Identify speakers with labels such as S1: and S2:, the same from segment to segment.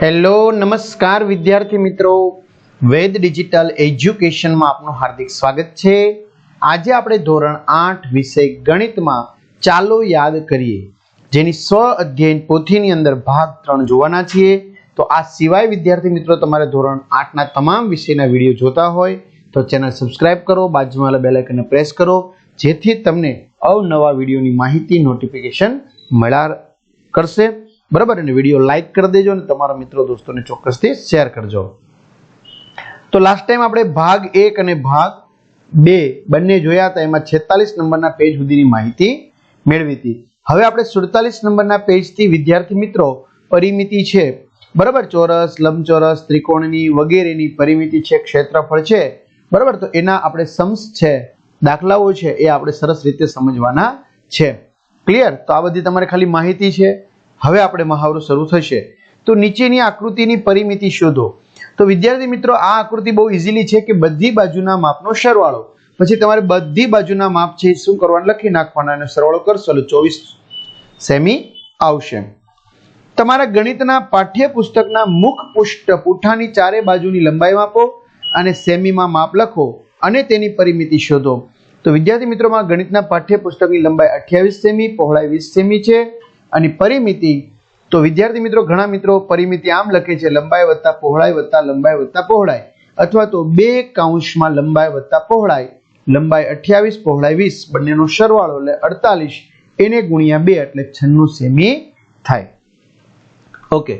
S1: Hello, નમસ્કાર વિદ્યાર્થી મિત્રો. વેદ ડિજિટલ એજ્યુકેશનમાં આપનું હાર્દિક સ્વાગત છે. આજે આપણે ધોરણ આઠ વિષય ગણિતમાં ચાલો યાદ કરીએ. જેની સ્વ અધ્યયન પોથીની અંદર ભાગ ત્રણ જોવાના છીએ. તો આ સિવાય વિદ્યાર્થી મિત્રો, તમારે ધોરણ આઠના તમામ વિષયના વીડિયો જોતા હોય, તો ચેનલ સબસ્ક્રાઇબ કરો, બાજુમાં બેલ આઇકનને પ્રેસ કરો, જેથી તમને અવનવા વિડીયોની માહિતી નોટિફિકેશન મળ્યા કરશે. બરાબર? અને વીડિયો લાઈક કરી દેજો અને તમારા મિત્રો દોસ્તોને ચોક્કસથી શેર કરજો. તો લાસ્ટ ટાઈમ આપણે ભાગ એક અને ભાગ બે બંને જોયા હતા, એમાં છેતાલીસ નંબરના પેજ સુધીની માહિતી મેળવી હતી. હવે આપણે સુડતાલીસ નંબરના પેજથી વિદ્યાર્થી મિત્રો પરિમિતિ છે. બરાબર? ચોરસ, લંબચોરસ, ત્રિકોણની વગેરેની પરિમિતિ છે, ક્ષેત્રફળ છે. બરાબર? તો એના આપણે સમ્સ છે, દાખલાઓ છે, એ આપણે સરસ રીતે સમજવાના છે. ક્લિયર તો આ બધી તમારે ખાલી માહિતી છે. હવે આપણે મહાવરો શરૂ થશે. તો નીચેની આકૃતિની પરિમિતિ શોધો. તો વિદ્યાર્થી મિત્રો, આ આકૃતિ બહુ ઇઝીલી છે કે બધી બાજુના માપનો સરવાળો. પછી તમારે બધી બાજુના માપ છે શું કરવાનું લખી નાખવાના અને સરવાળો કરશો, એટલે ચોવીસ સેમી આવશે. તમારા ગણિતના પાઠ્યપુસ્તકના મુખ પુષ્ઠ પુઠાની ચારે બાજુની લંબાઈ માપો અને સેમીમાં માપ લખો અને તેની પરિમિતિ શોધો. તો વિદ્યાર્થી મિત્રોમાં ગણિતના પાઠ્યપુસ્તકની લંબાઈ અઠ્યાવીસ સેમી, પહોળાઈ વીસ સેમી છે. અને પરિમિતિ, તો વિદ્યાર્થી મિત્રો, ઘણા મિત્રો પરિમિતિ આમ લખે છે, લંબાઈ વત્તા પહોળાઈ વત્તા લંબાઈ વત્તા પહોળાઈ. અથવા તો બે કાઉન્સમાં લંબાઈ વત્તા પહોળાઈ, લંબાઈ અઠ્યાવીસ, પહોળાઈ વીસ, બંનેનો સરવાળો એટલે અડતાલીસ, એને ગુણ્યા બે એટલે છન્નું સેમી થાય. ઓકે.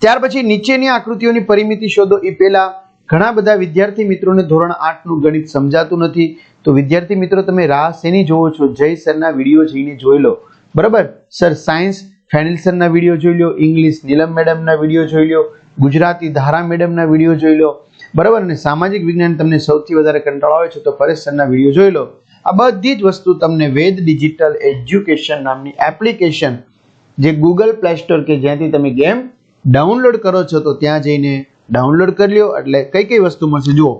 S1: ત્યાર પછી નીચેની આકૃતિઓની પરિમિતિ શોધો. એ પહેલા ઘણા બધા વિદ્યાર્થી મિત્રોને ધોરણ આઠનું ગણિત સમજાતું નથી. તો વિદ્યાર્થી મિત્રો, તમે રાહ શેની જોવો છો? જય સરના વીડિયો જઈને જોઈ લો. બરાબર? સર, સાયન્સ ફેનિલ સરના વીડિયો જોઈ લો ઇંગ્લિશ નીલમ મેડમના વીડિયો જોઈ લો ગુજરાતી ધારા મેડમના વીડિયો જોઈ લો બરાબર? અને સામાજિક વિજ્ઞાન તમને સૌથી વધારે કંટાળો આવે છે તો પરેશ સરના વીડિયો જોઈ લો. આ બધી જ વસ્તુ તમને વેદ ડિજિટલ એજ્યુકેશન નામની એપ્લિકેશન જે ગૂગલ પ્લે સ્ટોર કે જ્યાંથી તમે ગેમ ડાઉનલોડ કરો છો તો ત્યાં જઈને ડાઉનલોડ કરી લો એટલે કઈ કઈ વસ્તુ મળશે? જુઓ,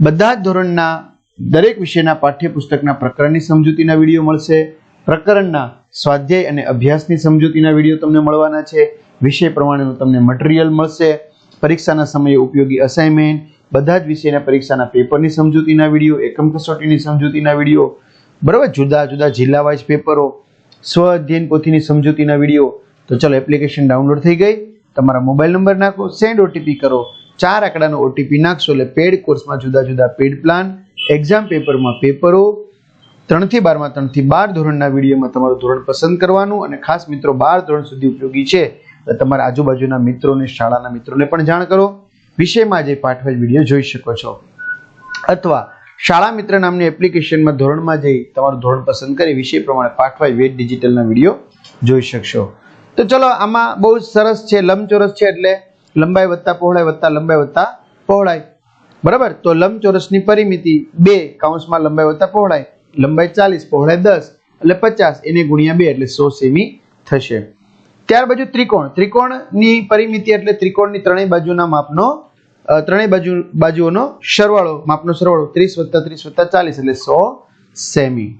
S1: બધા જ ધોરણના દરેક વિષયના પાઠ્યપુસ્તકના પ્રકરણની સમજૂતીના વીડિયો મળશે. પ્રકરણના સ્વાધ્યાય અને અભ્યાસની સમજૂતીના વીડિયો તમને મળવાના છે. વિષય પ્રમાણેનું તમને મટીરિયલ મળશે. પરીક્ષાના સમયે ઉપયોગી અસાઇનમેન્ટ બધા જ વિષયના પરીક્ષાના પેપરની સમજૂતીના વીડિયો, એકમ કસોટીની સમજૂતીના વીડિયો, બરાબર જુદા જુદા જિલ્લા વાઇઝ પેપરો, સ્વ અધ્યયન પોથીની સમજૂતીના વીડિયો. તો ચલો એપ્લિકેશન ડાઉનલોડ થઈ ગઈ. તમારા મોબાઈલ નંબર નાખો સેન્ડ ઓટીપી કરો. ચાર આંકડાનો ઓટીપી નાખશો એટલે પેડ કોર્સમાં જુદા જુદા પેડ પ્લાન એક્ઝામ પેપરમાં પેપરો ત્રણથી બારમાં ત્રણથી બાર ધોરણના વિડીયોમાં તમારું ધોરણ પસંદ કરવાનું અને ખાસ મિત્રો બાર ધોરણ સુધી ઉપયોગી છે, તો તમારા આજુબાજુના મિત્રોને, શાળાના મિત્રોને પણ જાણ કરો. વિષયમાં જે પાઠવેલ વીડિયો જોઈ શકો છો. અથવા શાળા મિત્ર નામની એપ્લિકેશનમાં ધોરણમાં જઈ તમારું ધોરણ પસંદ કરી વિષય પ્રમાણે પાઠવાય વેટ ડિજિટલના વીડિયો જોઈ શકશો. તો ચલો, આમાં બહુ સરસ છે, લંબચોરસ છે એટલે લંબાઈ વત્તા પહોળાઈ વત્તા લંબાઈ વત્તા પહોળાઈ. બરાબર? તો લંબચોરસની પરિમિતિ બે, કાઉન્સમાં લંબાઈ વત્તા પહોળાઈ. લંબાઈ ચાલીસ, પહોળાઈ દસ એટલે પચાસ, એને ગુણ્યા બે એટલે સો સેમી થશે. ત્યાર બાજુ ત્રિકોણ. ત્રિકોણની પરિમિતિ એટલે ત્રિકોણની ત્રણેય બાજુના માપનો ત્રણેય બાજુ, બાજુઓનો સરવાળો. માપનો સરવાળો ત્રીસ વત્તા ત્રીસ વત્તા ચાલીસ એટલે સો સેમી.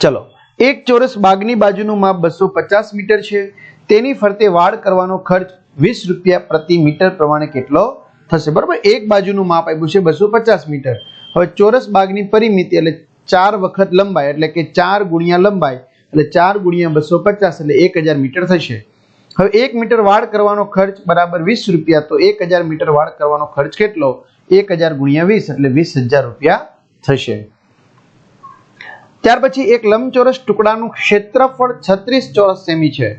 S1: ચલો. એક ચોરસ બાગની બાજુનું માપ બસો પચાસ મીટર છે. તેની ફરતે વાડ કરવાનો ખર્ચ વીસ રૂપિયા પ્રતિ મીટર પ્રમાણે કેટલો થશે? બરાબર? એક બાજુનું માપ આપ્યું છે બસો પચાસ મીટર. હવે ચોરસ બાગની પરિમિતિ એટલે ચાર વખત લંબાઈ, એટલે કે ચાર ગુણ્યા લંબાઈ, એટલે ચાર ગુણ્યા બસો પચાસ, એટલે એક હજાર મીટર થશે. હવે એક મીટર વાળ કરવાનો ખર્ચ બરાબર વીસ રૂપિયા, તો એક હજાર મીટર વાળ કરવાનો ખર્ચ કેટલો? એક હજાર ગુણ્યા વીસ, એટલે વીસ હજાર રૂપિયા થશે. ત્યાર પછી એક લંબચોરસ ટુકડાનું ક્ષેત્રફળ છત્રીસ ચોરસ સેમી છે.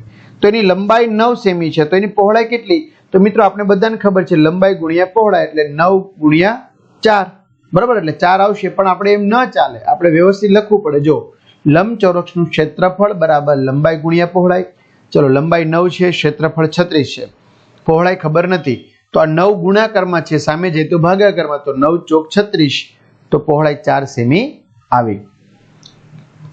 S1: તો એની લંબાઈ નવ સેમી છે. તો એની પહોળાઈ કેટલી? તો મિત્રો આપણે બધાને ખબર છે, લંબાઈ ગુણ્યા પહોળાઈ એટલે નવ ગુણ્યા ચાર. બરાબર? એટલે ચાર આવશે, પણ આપણે એમ ન ચાલે. આપણે વ્યવસ્થિત લખવું પડે. જો, લંબચોરસનું ક્ષેત્રફળ બરાબર લંબાઈ ગુણ્યા પહોળાઈ. ચલો, લંબાઈ નવ છે, ક્ષેત્રફળ છત્રીસ છે. પહોળાઈ ખબર નથી. તો આ નવ ગુણાકારમાં છે સામે જઈ તો ભાગાકારમાં, તો નવ ચોક છત્રીસ. તો પહોળાઈ ચાર સેમી આવી.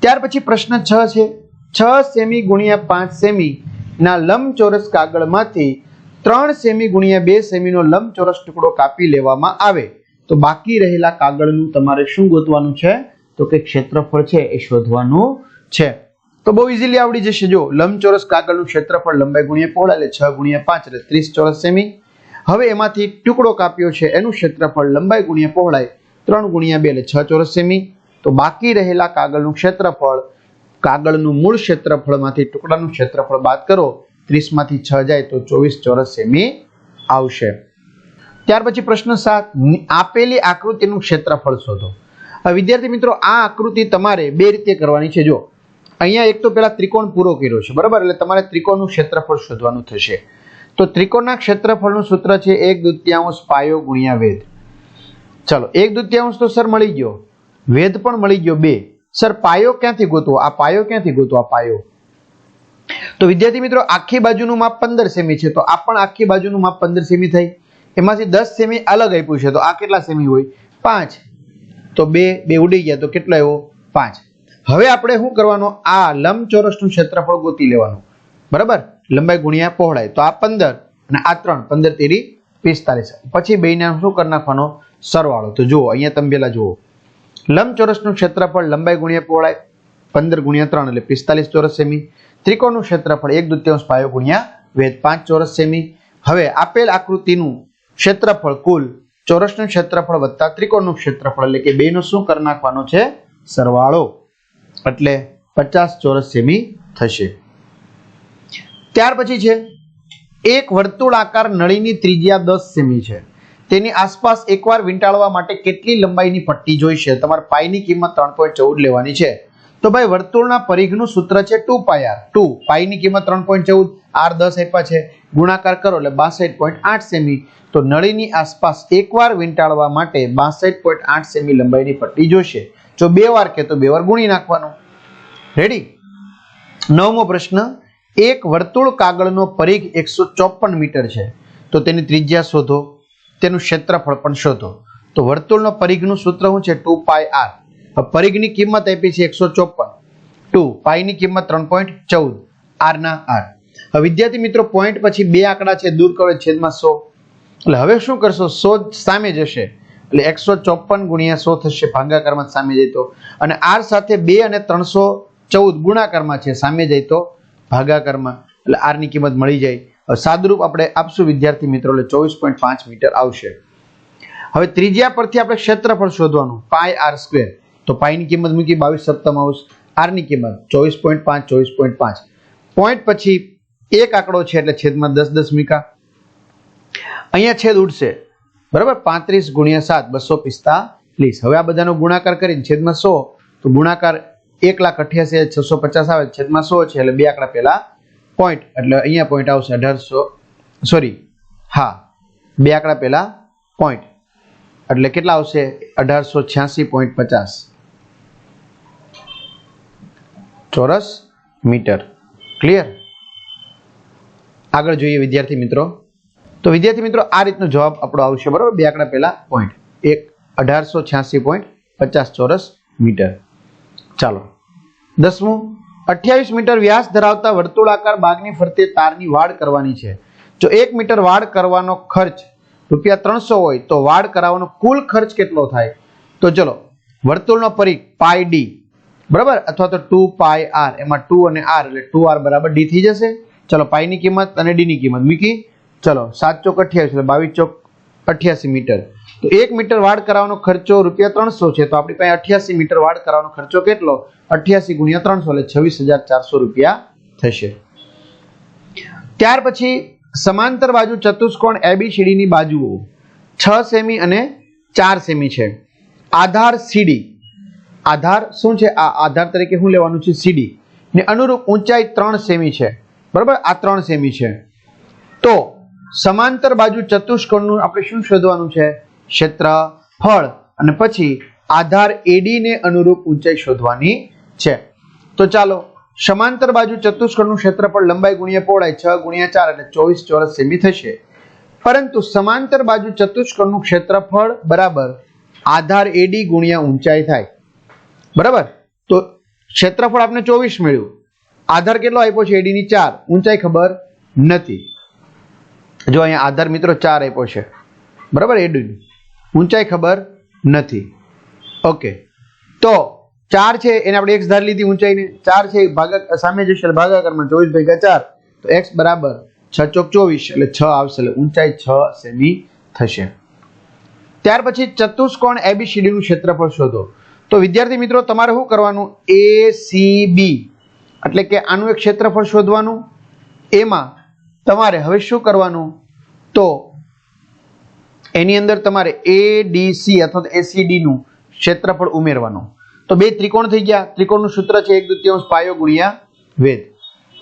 S1: ત્યાર પછી પ્રશ્ન છ છે. છ સેમી ગુણ્યા પાંચ સેમી ના લંબચોરસ કાગળમાંથી ત્રણ સેમી ગુણ્યા બે સેમીનો લંબચોરસ ટુકડો કાપી લેવામાં આવે. તો બાકી રહેલા કાગળનું તમારે શું ગોતવાનું છે? તો કે ક્ષેત્રફળ છે એ શોધવાનું છે. તો બહુ ઇઝીલી આવડી જશે. જો લંબચોરસ કાગળનું ક્ષેત્રફળ લંબાઈ ગુણ્યા પહોળા એટલે છ ગુણ્યા પાંચ એટલે ત્રીસ ચોરસ સેમી. હવે એમાંથી ટુકડો કાપ્યો છે. એનું ક્ષેત્રફળ લંબાઈ ગુણ્યા પહોળાઈ ત્રણ ગુણ્યા બે એટલે છ ચોરસ સેમી. તો બાકી રહેલા કાગળનું ક્ષેત્રફળ, કાગળનું મૂળ ક્ષેત્રફળમાંથી ટુકડાનું ક્ષેત્રફળ બાદ કરો. ત્રીસમાંથી છ જાય તો ચોવીસ ચોરસ સેમી આવશે. ત્યાર પછી પ્રશ્ન સાત આપેલી આકૃતિનું ક્ષેત્રફળ શોધો. વિદ્યાર્થી મિત્રો, આ આકૃતિ તમારે બે રીતે કરવાની છે. જો અહીંયા એક તો પેલા ત્રિકોણ પૂરો કર્યો છે, બરાબર? એટલે તમારે ત્રિકોણનું ક્ષેત્રફળ શોધવાનું થશે. તો ત્રિકોણના ક્ષેત્રફળનું સૂત્ર છે એક દુત્યાંશ પાયો ગુણ્યા વેધ. ચલો, એક દુત્યાંશ તો સર મળી ગયો. વેધ પણ મળી ગયો બે. સર, પાયો ક્યાંથી ગોતવો? આ પાયો ક્યાંથી ગોતવો? આ પાયો. તો વિદ્યાર્થી મિત્રો, આખી બાજુનું માપ પંદર સેમી છે. તો આ પણ આખી બાજુનું માપ પંદર સેમી થઈ એમાંથી દસ સેમી અલગ આપ્યું છે. તો આ કેટલા સેમી હોય? પાંચ. તો બે બે ઉડી ગયા. તો કેટલો આવ્યો? પાંચ. હવે આપણે શું કરવાનું? આ લંબચોરસનું ક્ષેત્રફળ ગોતી લેવાનું. બરાબર? લંબાઈ ગુણ્યા પહોળાઈ. તો આ પંદર અને આ ત્રણ. પંદર તેરી પિસ્તાલીસ. પછી બેને શું કરી નાખવાનો? સરવાળો. તો જુઓ, અહીંયા તમે પેલા જુઓ. લંબચોરસનું ક્ષેત્રફળ લંબાઈ ગુણ્યા પહોળાઈ. પંદર ગુણ્યા ત્રણ એટલે પિસ્તાલીસ ચોરસ સેમી ત્રિકોણનું ક્ષેત્રફળ એક દુત્યાંશ પાયો ગુણ્યા વેદ પાંચ ચોરસ સેમી હવે આપેલ આકૃતિનું ક્ષેત્રફળ કુલ ચોરસનું ક્ષેત્રફળ વત્તા ત્રિકોણનું ક્ષેત્રફળ એટલે કે બેનો શું કરી નાખવાનો છે? સરવાળો. એટલે પચાસ ચોરસ સેમી થશે. ત્યાર પછી છે, એક વર્તુળાકાર નળીની ત્રિજ્યા દસ સેમી છે. તેની આસપાસ એકવાર વીંટાળવા માટે કેટલી લંબાઈની પટ્ટી જોઈશે? તમારે પાઈની કિંમત ત્રણ પોઈન્ટ ચૌદ લેવાની છે. તો ભાઈ, વર્તુળના પરિઘનું સૂત્ર છે ટુ પાય આર. ટુ. પાઈની કિંમત ત્રણ પોઈન્ટ ચૌદ. આર દસ આપ્યા છે. ગુણાકાર કરો એટલે બાસઠ પોઈન્ટ આઠ સેમી. તો નળીની આસપાસ એકવાર વીંટાળવા માટે બાસઠ પોઈન્ટ આઠ સેમી લંબાઈની પટ્ટી જોશે. જો બે વાર કે તો બે વાર ગુણી નાખવાનો. રેડી નવમો પ્રશ્ન, એક વર્તુળ કાગળનો પરિઘ એકસો ચોપન મીટર છે. તો તેની ત્રિજ્યા શોધો. તેનું ક્ષેત્રફળ પણ શોધો. તો વર્તુળનો પરિઘનું સૂત્ર શું છે? Two pi R. પરિઘની કિંમત આપી છે એકસો ચોપન ટુ પાયની કિંમત ત્રણ પોઈન્ટ ચૌદ. આરના આર. વિદ્યાર્થી મિત્રો, પોઈન્ટ પછી બે આંકડા છે, દૂર કરો, છેદમાં સો. એટલે હવે શું કરશો? સો સામે જશે. એટલે એકસો ચોપન ગુણ્યા સો થશે ભાગાકારમાં સામે જાય અને આર સાથે બે અને ત્રણસો ચૌદ ગુણાકારમાં છે, સામે જાય તો ભાગાકારમાં. એટલે આરની કિંમત મળી જાય. સાદુરૂપ આપણે આપશું, વિદ્યાર્થી મિત્રો એટલે ચોવીસ પોઈન્ટ પાંચ મીટર આવશે. હવે ત્રિજ્યા પરથી આપણે ક્ષેત્રફળ શોધવાનું પાય આર સ્ક્વેર. તો પાઈની કિંમત મૂકી બાવીસ સપ્તમાઉસ આર આરની કિંમત ચોવીસ પોઈન્ટ પાંચ, ચોવીસ પોઈન્ટ પાંચ. પોઈન્ટ પછી એક આંકડો છે એટલે છેદમાં દસ દસ મીકા. અહીંયા છેદ ઉડશે. બરાબર? પાંત્રીસ ગુણ્યા સાત, બસો પિસ્તાલીસ. હવે આ બધાનો ગુણાકાર કરીને છેદમાં સો, તો ગુણાકાર એક લાખ અઠ્યાસી છસો પચાસ આવે, છેદમાં સો છે, એટલે બે આંકડા પહેલા પોઈન્ટ એટલે અહીંયા પોઈન્ટ આવશે અઢારસો સોરી હા, બે આંકડા પહેલા પોઈન્ટ એટલે કેટલા આવશે? અઢારસો છ્યાસી પોઈન્ટ પચાસ. ચોરસ મીટર. ક્લિયર આગળ જોઈએ વિદ્યાર્થી મિત્રો. તો વિદ્યાર્થી મિત્રો, આ રીતનો જવાબ આપણો આવશે, બરાબર? બે આંકડા પહેલા પોઈન્ટ એક અઢારસો છ્યાસી પોઈન્ટ પચાસ ચોરસ મીટર. ચાલો. દસમું, અઠ્યાવીસ મીટર વ્યાસ ધરાવતા વર્તુળાકાર બાગની ફરતે તારની વાડ કરવાની છે. જો એક મીટર વાડ કરવાનો ખર્ચ રૂપિયા ત્રણસો હોય, તો વાડ કરાવવાનો કુલ ખર્ચ કેટલો થાય? તો ચલો, વર્તુળનો પરિઘ પાય ડી, બરાબર? અથવા તો ટુ પાય આર. એમાં ટુ અને આર એટલે ટુ આર બરાબર ડી થઈ જશે. ચલો, પાઈની કિંમત અને ડી ની કિંમત. મૂકી ચલો, સાત ચોક અઠ્યાવીસ એટલે બાવીસ ચોક અઠ્યાસી મીટર. તો એક મીટર વાડ કરાવવાનો ખર્ચો રૂપિયા ત્રણસો છે, તો આપણી પાસે અઠ્યાસી મીટર વાડ કરાવવાનો ખર્ચો કેટલો? અઠ્યાસી ગુણ્યા ત્રણસો, એટલે છવ્વીસ હજાર ચારસો રૂપિયા થશે. ત્યાર પછી સમાંતર બાજુ ચતુષ્કોણ એબીસીડી ની બાજુઓ. છ સેમી અને ચાર સેમી છે. આધાર સીડી આધાર શું છે? આ આધાર તરીકે શું લેવાનું છે સીડી ને અનુરૂપ ઊંચાઈ ત્રણ સેમી છે. બરાબર? આ ત્રણ સેમી છે. તો સમાંતર બાજુ ચતુષ્કોણનું આપણે શું શોધવાનું છે? ક્ષેત્રફળ અને પછી આધાર એડી ને અનુરૂપ ઊંચાઈ શોધવાની છે. તો ચાલો, સમાંતર બાજુ ચતુષ્કોણનું ક્ષેત્રફળ લંબાઈ ગુણ્યા પહોળાઈ છ ગુણ્યા ચાર એટલે ચોવીસ ચોરસ સેમી થશે. પરંતુ સમાંતર બાજુ ચતુષ્કોણનું ક્ષેત્રફળ બરાબર આધાર એડી ગુણ્યા ઊંચાઈ થાય. બરાબર? તો ક્ષેત્રફળ આપણે ચોવીસ મળ્યું. આધાર કેટલો આપ્યો છે? એડી ની ચાર. ઊંચાઈ ખબર નથી. જો અહીંયા આધાર મિત્રો ચાર આપ્યો છે. બરાબર એડુની ઊંચાઈ ખબર નથી. ઓકે. તો ચાર છે, એને આપણે એક્સ ધારી લીધી ઊંચાઈને. ચાર છે ભાગા સામે જશે ભાગાકારમાં ચોવીસ ભાગ્યા ચાર. તો એક્સ બરાબર છ ચોક ચોવીસ, એટલે છ આવશે, એટલે ઊંચાઈ છ સેમી થશે. ત્યાર પછી ચતુષ્કોણ એબીસીડી નું ક્ષેત્રફળ શોધો. તો વિદ્યાર્થી મિત્રો, તમારે શું કરવાનું? એ સી બી એટલે કે આનું એક ક્ષેત્રફળ શોધવાનું. એમાં તમારે હવે શું કરવાનું? તો એની અંદર તમારે એ ડી સી અથવા એસીડી નું ક્ષેત્રફળ ઉમેરવાનું. તો બે ત્રિકોણ થઈ ગયા. ત્રિકોણનું સૂત્ર છે એક દ્વિતીયાંશ પાયો ગુણ્યા વેદ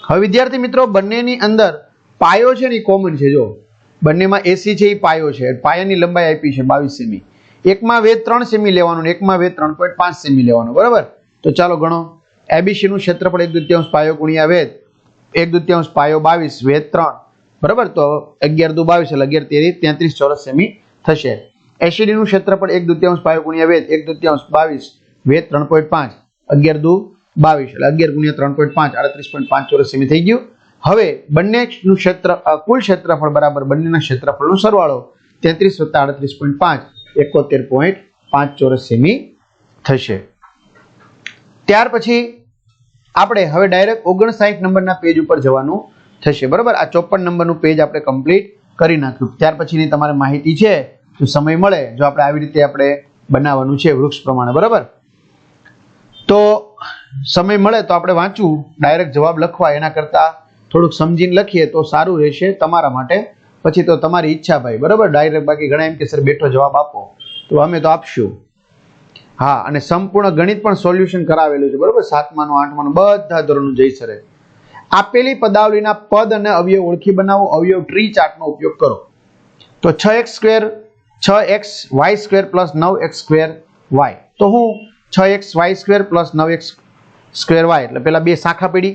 S1: હવે વિદ્યાર્થી મિત્રો, બંનેની અંદર પાયો છે ને કોમન છે, જો. બંનેમાં એસી છે એ પાયો છે. પાયાની લંબાઈ આપી છે બાવીસ સેમી. એકમાં વેદ ત્રણ સેમી લેવાનું એકમાં વેદ ત્રણ પોઈન્ટ પાંચ સેમી લેવાનું. બરાબર? તો ચાલો ગણો. એબીસી નું ક્ષેત્રફળ એક દ્વિતીયાંશ પાયો ગુણ્યા વેદ એક દુત્યાંશ પાયો બાવીસ વેદ ત્રણ. બરાબર? તો અગિયાર દુ બાવીસ એટલે અગિયાર તેરી, તેત્રીસ ચોરસ સેમી થશે. એસીડી નું ક્ષેત્રફળ એક દુત્યાંશ પાયો ગુણ્યા વેદ એક દુત્યાંશ બાવીસ વેદ ત્રણ પોઈન્ટ પાંચ. અગિયાર દુ બાવીસ એટલે અગિયાર ગુણ્યા ત્રણ પોઈન્ટ પાંચ, આડત્રીસ પોઈન્ટ પાંચ ચોરસ સેમી થઈ ગયું. હવે બંનેનું ક્ષેત્ર કુલ ક્ષેત્રફળ બરાબર બંનેના ક્ષેત્રફળનો સરવાળો તેત્રીસ વત્તા આડત્રીસ પોઈન્ટ પાંચ, એકોતેર પોઈન્ટ પાંચ ચોરસ સેમી થશે. ત્યાર પછી આપણે હવે ડાયરેક્ટ ઓગણસાઠ નંબરના પેજ ઉપર જવાનું થશે. બરાબર? આ ચોપન નંબરનું પેજ આપણે કમ્પ્લીટ કરી નાખ્યું. ત્યાર પછીની તમારે માહિતી છે જો સમય મળે જો આપણે આવી રીતે આપણે બનાવવાનું છે વૃક્ષ પ્રમાણે. બરાબર? તો સમય મળે તો આપણે વાંચવું ડાયરેક્ટ જવાબ લખવા. એના કરતાં થોડુંક સમજીને લખીએ તો સારું રહેશે તમારા માટે. પછી તો તમારી ઈચ્છા ભાઈ. બરાબર? ડાયરેક્ટ બાકી ઘણા એમ કે, સર, બેઠો જવાબ આપો. તો અમે તો આપશું. હા, અને સંપૂર્ણ ગણિત પણ સોલ્યુશન કરાવેલું છે, બરોબર? સાતમાનું, આઠમાનું, બધા ધોરણનું જઈ સરે. આપેલી પદાવલીના પદ અને અવયવ ઓળખી બનાવો, અવયવ ટ્રી ચાર્ટનો ઉપયોગ કરો. તો છ એક્સ સ્ક્વેર, છ એક્સ વાય સ્ક્વેર પ્લસ નવ એક્સ સ્ક્વેર વાય. તો હું છ એક્સ વાય સ્ક્વેર પ્લસ નવ એક્સ સ્ક્વેર વાય, એટલે પેલા બે શાખા પડી.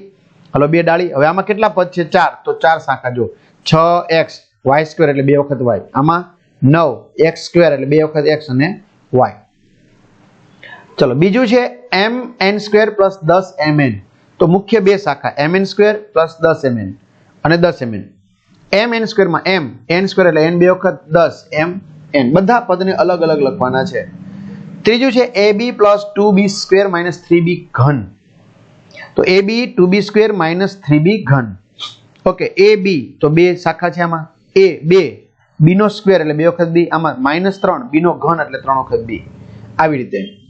S1: હલો, બે ડાળી. હવે આમાં કેટલા પદ છે? ચાર. તો ચાર શાખા જો છ એક્સ વાય સ્ક્વેર એટલે બે વખત વાય. આમાં નવ એક્સ સ્ક્વેર એટલે બે વખત એક્સ અને વાય. ચલો, બીજું છે એમ એન સ્ક્વેર પ્લસ દસ એમ એન તો મુખ્ય બે શાખા એમ એન સ્ક્વેર પ્લસ દસ એમ એન અને દસ એમ એન એમ એન સ્ક્વેરમાં એમ એન સ્ક્વેર એટલે એન બે વખત દસ એમ એન બધા પદને અલગ અલગ લખવાના છે. ત્રીજું છે A B plus two B square minus three B ઘન. તો A B two B square minus three B ઘન. ઓકે એ બી તો બે શાખા છે આમાં. એ બે બી નો સ્ક્વેર એટલે બે વખત બી આમાં માઇનસ ત્રણ બી નો ઘન એટલે ત્રણ વખત બી આવી રીતે.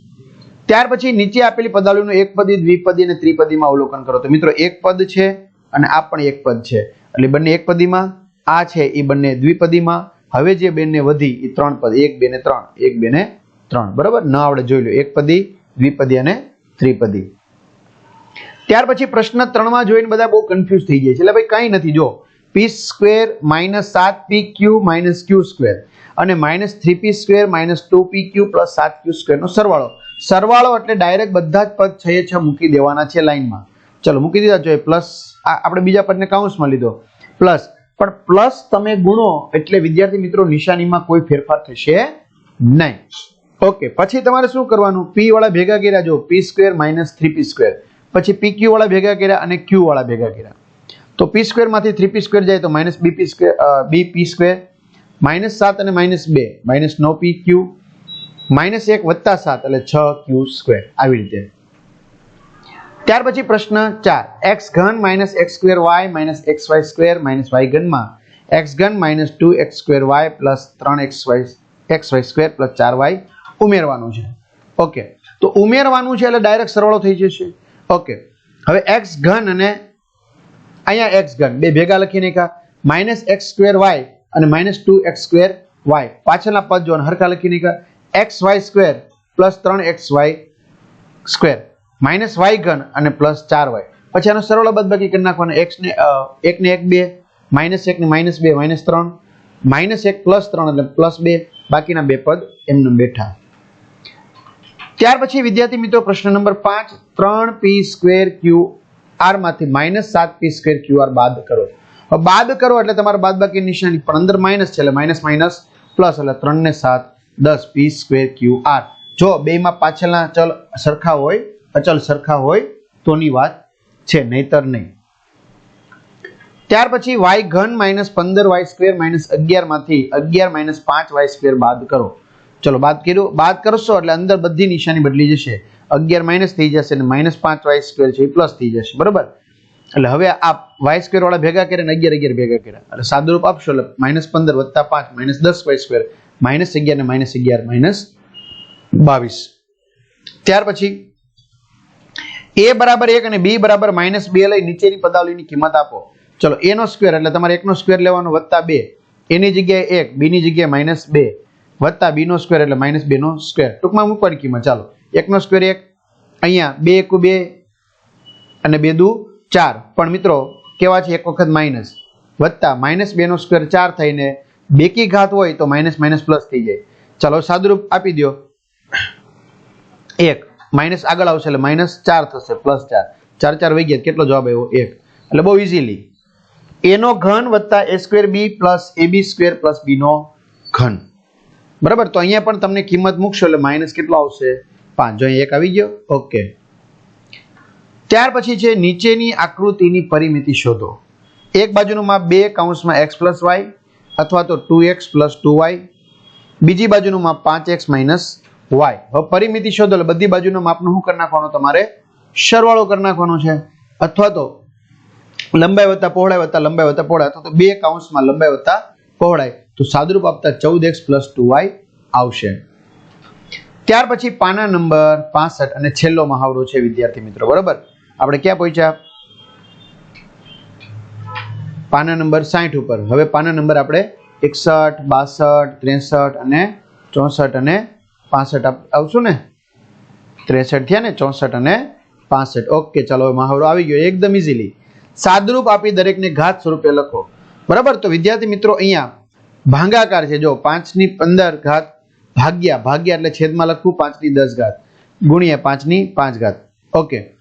S1: ત્યાર પછી નીચે આપેલી પદાવલીનું એકપદી દ્વિપદી અને ત્રિપદીમાં અવલોકન કરો. તો મિત્રો, એક પદ છે અને આ પણ એક પદ છે. એટલે બંને એક પદીમાં, આ છે એ બંને દ્વિપદીમાં. હવે જે બેને વધી, એ ત્રણ પદ. એક, બે ને ત્રણ. એક, બે ને ત્રણ. બરાબર? ન આવડે, જોઈ લો. એક પદી, દ્વિપદી અને ત્રિપદી. ત્યાર પછી પ્રશ્ન ત્રણમાં જોઈને બધા બહુ કન્ફ્યુઝ થઈ જાય છે. એટલે ભાઈ કંઈ નથી. જો પી સ્ક્વેર માઇનસ સાત P Q minus Q square અને minus three P square minus two P Q plus સાત ક્યુ સ્ક્વેરનો સરવાળો. સરવાળો એટલે ડાયરેક્ટ બધા જ પદ છ એ છ મૂકી દેવાના છે લાઈનમાં ચલો, મૂકી દીધા, જોઈએ પ્લસ આપણે બીજા પદને કાઉન્સમાં લીધો. પ્લસ પણ પ્લસ તમે ગુણો એટલે વિદ્યાર્થી મિત્રો નિશાનીમાં કોઈ ફેરફાર થશે નહીં. ઓકે પછી તમારે શું કરવાનું? પી વાળા ભેગા કર્યા, જો P square minus three P square પછી પી ક્યુ વાળા ભેગા કર્યા અને ક્યુ વાળા ભેગા કર્યા. તો પી સ્ક્વેરમાંથી થ્રી પી સ્ક્વેર જાય તો minus B P square B P square minus સાત અને માઇનસ બે માઇનસ નવ પી ક્યુ માઇનસ એક વત્તા સાત એટલે છ ક્યુ સ્ક્વેર. આવી રીતે. ત્યાર પછી પ્રશ્ન ચાર. એક્સ ઘન minus X square Y minus X Y square minus Y ઘનમાં x ઘન minus two X square Y plus ત્રણ X Y X Y square plus ચાર વાય ઉમેરવાનું છે. ઓકે. તો ઉમેરવાનું છે એટલે ડાયરેક્ટ સરવાળો થઈ જશે. ઓકે. હવે એક્સ ઘન અને અહીંયા એક્સ ઘન. બે ભેગા લખી નાખ્યા. માઇનસ એક્સ સ્ક્વેર વાય અને minus two X square Y. પાછળના પદ જો હરખા લખી નાખ્યા. એક્સ વાય સ્ક્વેર પ્લસ ત્રણ X Y square minus Y ઘન અને પ્લસ ચાર વાય પછી આનો સરળ બદબાકી કરી નાખવાનો. એક્સ ને એક ને એક બે માઇનસ એકને માઇનસ બે માઇનસ ત્રણ. માઇનસ એક પ્લસ ત્રણ એટલે પ્લસ બે. બાકીના બે પદ એમને બેઠા. ત્યાર પછી વિદ્યાર્થી મિત્રો પ્રશ્ન નંબર પાંચ, ત્રણ પી સ્ક્વેર ક્યુ આરમાંથી માઇનસ સાત પી સ્ક્વેર ક્યુ આર બાદ કરો. બાદ કરો એટલે તમારે બાદ બાકી નિશાની પણ અંદર માઇનસ છે એટલે માઇનસ માઇનસ પ્લસ એટલે ત્રણ ને સાત. દસ પી સ્ક્વેર ક્યુ આર જો બેમાં પાછળના ચલ સરખા હોય, અચલ સરખા હોય, તોની વાત છે, નહીતર નહીં. ત્યાર પછી વાય ઘન માઇનસ પંદર વાય સ્ક્વેર માઇનસ અગિયારમાંથી અગિયાર માઇનસ પાંચ વાય સ્ક્વેર બાદ કરો. ચલો બાદ કર્યું. બાદ કરશો એટલે અંદર બધી નિશાની બદલી જશે. અગિયાર માઇનસ થઈ જશે અને માઇનસ પાંચ વાય સ્ક્વેર છે એ પ્લસ થઈ જશે. બરાબર? એટલે હવે આ વાય સ્ક્વેર વાળા ભેગા કર્યા અને અગિયાર અગિયાર ભેગા કર્યા. એટલે સાદુરૂપ આપશો એટલે માઇનસ પંદર વત્તા પાંચ માઇનસ દસ વાય સ્ક્વેર માઇનસ અગિયાર ને માઇનસ અગિયાર માઇનસ બાવીસ. ત્યાર પછી એ બરાબર એક અને બી બરાબર માઇનસ બે લઈ નીચેની પદાવલીની કિંમત આપો. ચલો એનો સ્કવેર એટલે તમારે એકનો સ્ક્વેર લેવાનો વત્તા બે. એની જગ્યાએ એક બીની જગ્યાએ માઇનસ બે. વત્તા બીનો સ્ક્વેર એટલે માઇનસ બેનો સ્ક્વેર ટૂંકમાં મૂકવાની કિંમત, ચાલો. એકનો સ્ક્વેર એક, અહીંયા બે એકુ બે અને બે દુ ચાર. પણ મિત્રો, કેવા છે? એક વખત માઇનસ. વત્તા માઇનસ બેનો સ્ક્વેર ચાર થઈને બેકી ઘાત હોય તો માઇનસ માઇનસ પ્લસ થઈ જાય. ચાલો સાદુરૂપ આપી દો એક. માઇનસ આગળ આવશે એટલે માઇનસ ચાર થશે પ્લસ ચાર. ચાર ચાર વહી ગયા, કેટલો જવાબ આવ્યો? એક. એટલે બહુ ઇઝીલી એનો ઘન વત્તા A square B plus A B square plus B નો ઘન. બરાબર? તો અહીંયા પણ તમને કિંમત મૂકશો એટલે માઇનસ કેટલો આવશે? પાંચ. જો એક આવી ગયો ઓકે ત્યાર પછી છે નીચેની આકૃતિની પરિમિતિ શોધો. એક બાજુનું માપ બે કાઉન્સમાં એક્સ પ્લસ વાય અથવા તો two X plus two Y, બીજી બાજુનું માપ પાંચ એક્સ માઇનસ વાય. હવે પરિમિતિ શોધો બધી બાજુના માપનું શું કરી નાખવાનું? તમારે સરવાળો કરી નાખવાનો છે. અથવા તો લંબાઈ વત્તા પહોળાઈ વત્તા લંબાઈ વત્તા પહોળાઈ, અથવા તો બે કાઉન્સમાં લંબાઈ વત્તા પહોળાઈ. તો સાદુરૂપ આપતા ચૌદ એક્સ પ્લસ ટુ વાય આવશે. ત્યાર પછી પાના નંબર પાસઠ અને છેલ્લો મહાવરો છે, વિદ્યાર્થી મિત્રો. બરોબર? આપણે ક્યાં પહોંચ્યા? પાના નંબર સાઠ ઉપર. હવે પાના નંબર આપણે એકસઠ, બાસઠ, ત્રેસઠ અને ચોસઠ અને પાસઠ આવશું ને? ત્રેસઠ થયા ને, ચોસઠ અને પાસઠ. ઓકે ચાલો, હવે મહાવરો આવી ગયો એકદમ ઇઝીલી સાદરૂપ આપી દરેકને ઘાત સ્વરૂપે લખો. બરાબર? તો વિદ્યાર્થી મિત્રો અહીંયા ભાંગાકાર છે. જો પાંચની પંદર ઘાત ભાગ્યા. ભાગ્યા એટલે છેદમાં લખવું પાંચની દસ ઘાત. ગુણ્યા પાંચની પાંચ ઘાત. ઓકે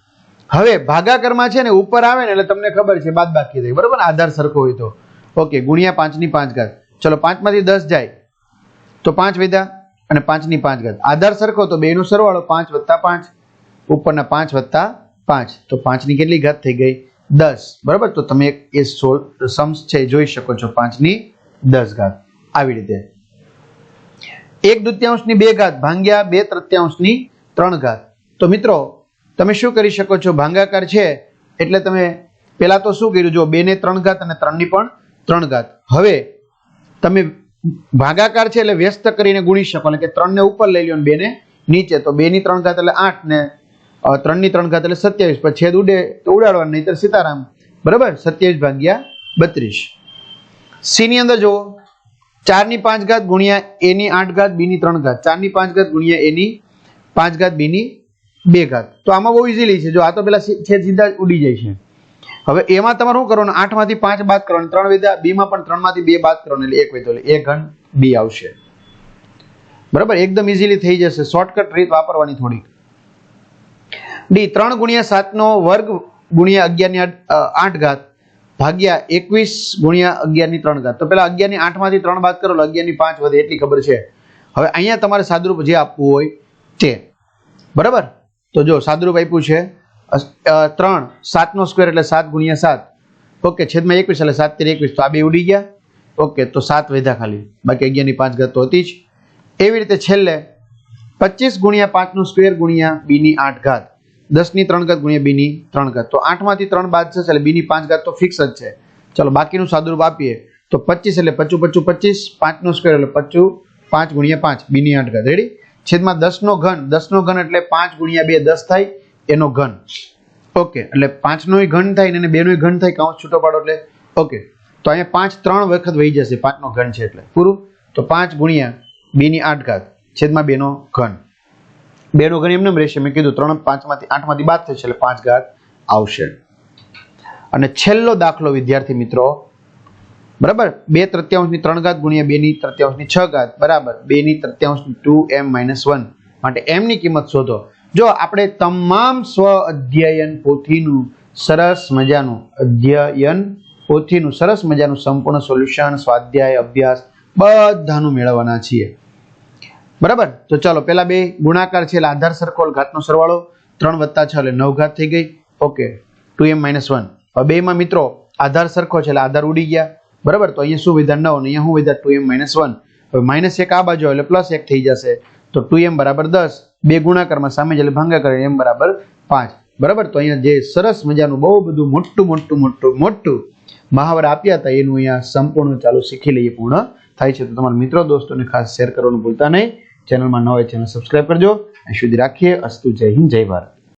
S1: હવે ભાગાકારમાં છે ને ઉપર આવે ને એટલે તમને ખબર છે બાદ બાકી થાય બરાબર? આધાર સરખો હોય તો. ઓકે, ગુણ્યા પાંચની પાંચ ઘાત. ચલો, પાંચમાંથી દસ જાય. તો પાંચ વેધા અને પાંચની પાંચ ઘાત. આધાર સરખો તો બેનો સરવાળો પાંચ વત્તા પાંચ. ઉપરના પાંચ વત્તા પાંચ. તો પાંચની કેટલી ઘાત થઈ ગઈ? દસ. બરાબર? તો તમે એ સોલ સમ્સ છે જોઈ શકો છો પાંચની દસ ઘાત. આવી રીતે. એક દૃત્યાંશની બે ઘાત ભાંગ્યા બે તૃત્યાંશની ત્રણ ઘાત. તો મિત્રો તમે શું કરી શકો છો? ભાંગાકાર છે, એટલે તમે પહેલાં તો શું કર્યું? જો બે ને ત્રણ ઘાત અને ત્રણની પણ ત્રણ ઘાત. હવે તમે ભાગાકાર છે એટલે વ્યસ્ત કરીને ગુણી શકો. એટલે કે ત્રણને ઉપર લઈ લો બેને નીચે. તો બે ની ત્રણ ઘાત એટલે આઠ ને ત્રણની ત્રણ ઘાત એટલે સત્યાવીસ. પછી છેદ ઉડે તો ઉડાડવાનું નહીતર સીતારામ. બરાબર? સત્યાવીસ ભાગ્યા બત્રીસ. સી ની અંદર જુઓ. ચારની પાંચ ઘાત ગુણ્યા એની આઠ ઘાત, બી ની ત્રણ ઘાત. ચારની પાંચ ઘાત ગુણ્યા એની પાંચ ઘાત, બી ની બે ઘાત. તો આમાં બહુ ઇઝીલી છે. જો આ તો પેલા છેદ સીધા ઉડી જાય છે. હવે એમાં તમારે શું કરવાનું? આઠમાંથી પાંચ બાદ કરવાનું. ત્રણ વિધા. બી માં પણ ત્રણમાંથી બે બાદ કરવાનું. એટલે એક એટલે એક ઘન બી આવશે. બરાબર? એકદમ ઇઝીલી થઈ જશે. શોર્ટકટ રીત વાપરવાની થોડીક. ડી, ત્રણ ગુણ્યા સાત નો વર્ગ ગુણ્યા અગિયારની આઠ ઘાત ભાગ્યા એકવીસ ગુણ્યા અગિયારની ત્રણ ઘાત. તો પેલા અગિયારની આઠમાંથી ત્રણ બાદ કરો, એટલે અગિયારની પાંચ વધે. એટલી ખબર છે. હવે અહીંયા તમારે સાદુરૂપ જે આપવું હોય તે. બરાબર? તો જો સાદુરૂપ આપ્યું છે ત્રણ, સાતનો સ્ક્વેર એટલે સાત ગુણ્યા સાત. ઓકે, છેદમાં એકવીસ એટલે સાત તેર એકવીસ. તો આ બે ઉડી ગયા. ઓકે, તો સાત વધ્યા ખાલી. બાકી અગિયારની પાંચ ઘાત તો હતી જ. એવી રીતે છેલ્લે પચીસ ગુણ્યા પાંચનો સ્ક્વેર ગુણ્યા બીની આઠ ઘાત. દસની ત્રણ ઘાત ગુણ્યા બીની ત્રણ ઘાત. તો આઠમાંથી ત્રણ બાદ છે એટલે બીની પાંચ ઘાત તો ફિક્સ જ છે. ચલો, બાકીનું સાદુરૂપ આપીએ. તો પચીસ એટલે પચું પચું પચીસ, પાંચનો સ્ક્વેર એટલે પચું પાંચ ગુણ્યા પાંચ, બીની આઠ ઘાત. રેડી છેદમાં દસનો ઘન દસનો ઘન એટલે પાંચ ગુણ્યા બે, દસ થાય, એનો ઘન. ઓકે, એટલે પાંચનોય ઘન થાય અને બેનોય ઘન થાય, કાઉન્સ છૂટો પાડો એટલે. ઓકે, તો અહીંયા પાંચ ત્રણ વખત વહી જશે, પાંચનો ઘન છે એટલે. પૂરું? તો પાંચ ગુણ્યા બેની આઠ ઘાત, છેદમાં બેનો ઘન. બેનો ઘન એમને એમ રહેશે, મેં કીધું ત્રણ, પાંચમાંથી, આઠમાંથી બાદ થશે એટલે પાંચ ઘાત આવશે. અને છેલ્લો દાખલો, વિદ્યાર્થી મિત્રો બરાબર? બે તૃત્યાંશની ત્રણ ઘાત ગુણ્યા બેની તૃત્યાંશની છ ઘાત. બરાબર? બેની તૃત્યાંશની ટુ એમ માઇનસ વન. માટે એમની કિંમત શોધો. જો આપણે તમામ સ્વ અધ્યયન પોથીનું સરસ મજાનું અધ્યયન પોથીનું સરસ મજાનું સંપૂર્ણ સોલ્યુશન, સ્વાધ્યાય, અભ્યાસ બધાનું મેળવવાના છીએ. બરાબર? તો ચાલો, પેલા બે ગુણાકાર છે, એટલે આધાર સરખો, ઘાતનો સરવાળો ત્રણ વત્તા છ, એટલે નવ ઘાત થઈ ગઈ. Okay. Two M minus one. બેમાં મિત્રો, આધાર સરખો છે, એટલે આધાર ઉડી ગયા. બરાબર? તો અહીંયા શું વિધાન નવ અહીંયા શું વિધાન? ટુ એમ માઇનસ વન હવે માઇનસ એક આ બાજુ એટલે પ્લસ એક થઈ જશે. તો ટુ એમ બરાબર દસ. બે ગુણાકારમાં સામે એટલે કરે એમ બરાબર પાંચ. બરાબર? તો અહીંયા જે સરસ મજાનું બહુ બધું મોટું મોટું મોટું મોટું મહાવરા આપ્યા હતા, એનું અહીંયા સંપૂર્ણ ચાલુ શીખી લઈએ, પૂર્ણ થાય છે. તો તમારા મિત્રો, દોસ્તોને ખાસ શેર કરવાનું ભૂલતા નહીં. ચેનલમાં ન હોય ચેનલ સબસ્ક્રાઈબ કરજો. અહીં સુધી રાખીએ. અસ્તુ જય હિન્દ, જય ભારત.